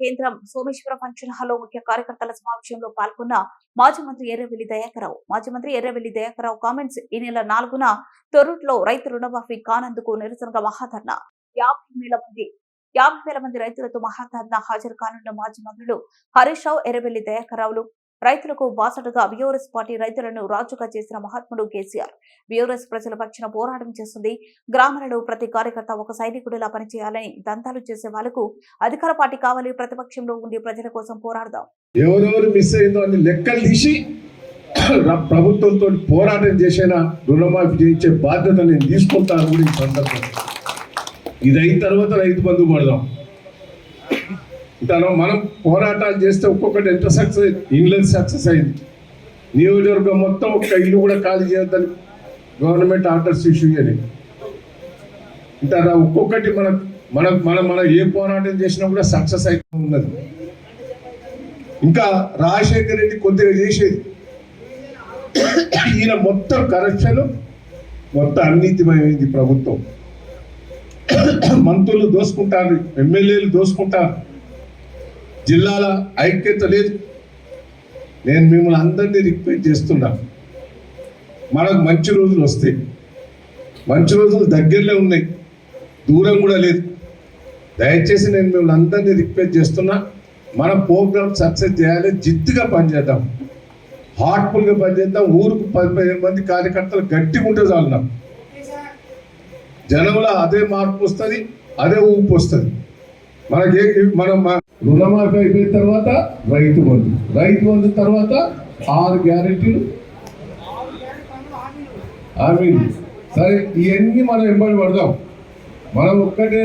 కేంద్రం సోమేశ్వర ఫంక్షన్ హాల్లో ముఖ్య కార్యకర్తల సమావేశంలో పాల్గొన్న మాజీ మంత్రి ఎర్రవెల్లి దయాకరావు మాజీ మంత్రి ఎర్రవెల్లి దయాకరావు కామెంట్స్ ఈ నెల నాలుగున తొరుట్లో రైతు రుణమాఫీ కానందుకు నిరసనగా మహాధర్ణ యాభై వేల మంది యాభై వేల మంది రైతులతో మహాధర్ణ హాజరు కానున్న మాజీ మంత్రులు హరీష్ రావు ఎర్రవెల్లి దయాకరావులు రైతులకు బాసటగా బీఆర్ఎస్ పార్టీ రైతులను రాజుగా చేసిన మహాత్ముడు కేసీఆర్. బీఆర్ఎస్ ప్రజల పక్షన పోరాటం చేస్తుంది. గ్రామాలలో ప్రతి కార్యకర్త ఒక సైనికుడిలా పనిచేయాలని దంతాలు చేసే వాళ్ళకు అధికార పార్టీ కావాలి ప్రతిపక్షంలో ఉండి ప్రజల కోసం పోరాడదాం. ఎవరెవరు మిస్ అయిందో లెక్కలు తీసి ప్రభుత్వంతో పోరాటం చేసిన రుణమాఫీ చేయించే బాధ్యత నేను తీసుకుంటాను కూడా ఈ ఇది అయిన తర్వాత రైతు బంధు పడదాం. ఇంతలో మనం పోరాటాలు చేస్తే ఒక్కొక్కటి ఎంత సక్సెస్ ఇల్లు సక్సెస్ అయింది. నియోజకవర్గం మొత్తం ఒక్క ఇల్లు కూడా ఖాళీ చేయొద్దని గవర్నమెంట్ ఆర్డర్స్ ఇష్యూ చేయలేదు. ఇంత ఒక్కొక్కటి మన మన మన మన ఏ పోరాటం చేసినా కూడా సక్సెస్ అయితే ఉన్నది. ఇంకా రాజశేఖర రెడ్డి కొద్దిగా చేసేది. ఈయన మొత్తం కరప్షన్ మొత్తం అవినీతిమయమైంది ప్రభుత్వం. మంత్రులు దోసుకుంటారు ఎమ్మెల్యేలు దోసుకుంటారు. జిల్లాల ఐక్యత లేదు. నేను మిమ్మల్ని అందరినీ రిక్వెస్ట్ చేస్తున్నా. మనకు మంచి రోజులు వస్తాయి. మంచి రోజులు దగ్గరలో ఉన్నాయి. దూరం కూడా లేదు. దయచేసి నేను మిమ్మల్ని అందరినీ రిక్వెస్ట్ చేస్తున్నా. మన ప్రోగ్రామ్ సక్సెస్ చేయాలి. జిద్దుగా పనిచేద్దాం. హార్ట్ఫుల్గా పనిచేద్దాం. ఊరుకు పది పదిహేను మంది కార్యకర్తలు గట్టిగా ఉంటే చాలు నాకు. జనంలో అదే మార్పు వస్తుంది అదే ఊపు వస్తుంది. మనకి మనం రుణమాఫీ అయిపోయిన తర్వాత రైతు బంధు. రైతు బంధు తర్వాత ఆరు గ్యారెంటీలు. హామీలు సరే ఇవన్నీ మనం ఎంబడి పడదాం. మనం ఒక్కటే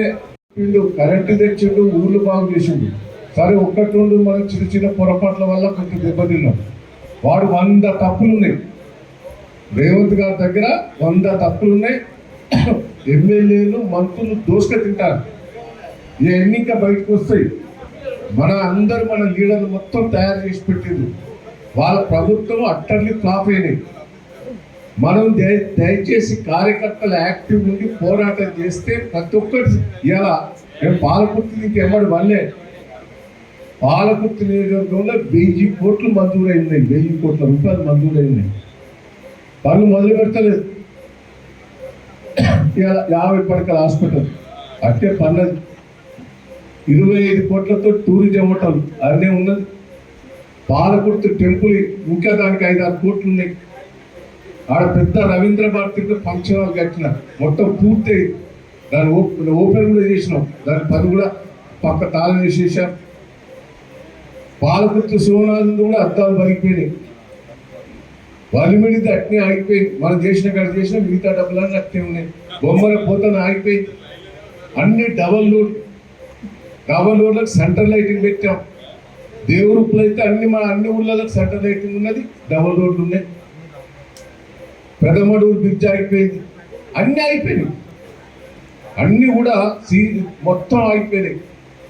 వీళ్ళు కరెంటు తెచ్చిండు ఊళ్ళు బాగు చేసిండు. సరే ఒక్కటి రెండు మనం చిన్న చిన్న పొరపాట్ల వల్ల కొంచెం దెబ్బతిన్నాం. వాడు వంద తప్పులు ఉన్నాయి రేవంత్ గారి దగ్గర వంద తప్పులు ఉన్నాయి ఎమ్మెల్యేలు మంత్రులు దోసుక తింటారు. ఇవన్నీ ఇంకా బయటకు వస్తాయి మన అందరూ మన లీడర్లు మొత్తం తయారు చేసి పెట్టింది వాళ్ళ ప్రభుత్వం అట్టర్లీ ఫ్లాప్ అయినాయి. మనం దయ- దయచేసి కార్యకర్తలు యాక్టివ్ ఉండి పోరాటం చేస్తే ప్రతి ఒక్కటి ఇలా మేము పాలకుర్తి నుంచి ఎమ్మడి వల్లే. పాలకుర్తి నియోజకవర్గంలో వెయ్యి కోట్లు మంజూరైనాయి వెయ్యి కోట్ల రూపాయలు మంజూరైనాయి పనులు మొదలు పెట్టలేదు ఇలా యాభై పడకల హాస్పిటల్. అట్టే పన్నది ఇరవై ఐదు కోట్లతో టూరిజం హోటల్ అదే ఉన్నది. పాలకుర్తి టెంపుల్ ఇంకా దానికి ఐదు ఆరు కోట్లు ఉన్నాయి ఆడ పెద్ద రవీంద్ర భారతితో ఫంక్షన్ హాల్ కట్టిన మొత్తం పూర్తి దాని ఓపెన్ ఓపెన్ కూడా చేసినాం. దాని పని కూడా పక్క తాళం వేసేసాం. పాలకుర్తి సోనాలు కూడా అద్దాలు పగిపోయినాయి వలిమిడితే అట్నే ఆగిపోయింది. మనం చేసిన కాడ చేసిన మిగతా డబ్బులన్నీ అట్నే ఉన్నాయి. బొమ్మల పోతను ఆగిపోయి అన్ని డబల్ లోడ్. డబల్ ఊళ్ళకి సెంటర్ లైటింగ్ పెట్టాం. దేవురుప్పులు అయితే అన్ని మా అన్ని ఊళ్ళలో సెంటర్ లైటింగ్ ఉన్నది డబల్ రోడ్లు ఉన్నాయి. పెదమడూరు బ్రిడ్జ్ అయిపోయింది అన్నీ అయిపోయినాయి అన్నీ కూడా సీ మొత్తం ఆగిపోయినాయి.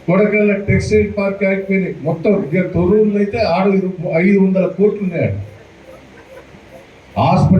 కొడకల్ల టెక్స్టైల్ పార్క్ ఆగిపోయినాయి. మొత్తం ఇక తొర్రూరులో అయితే ఆరు ఐదు వందల కోట్లు ఉన్నాయి. హాస్పిటల్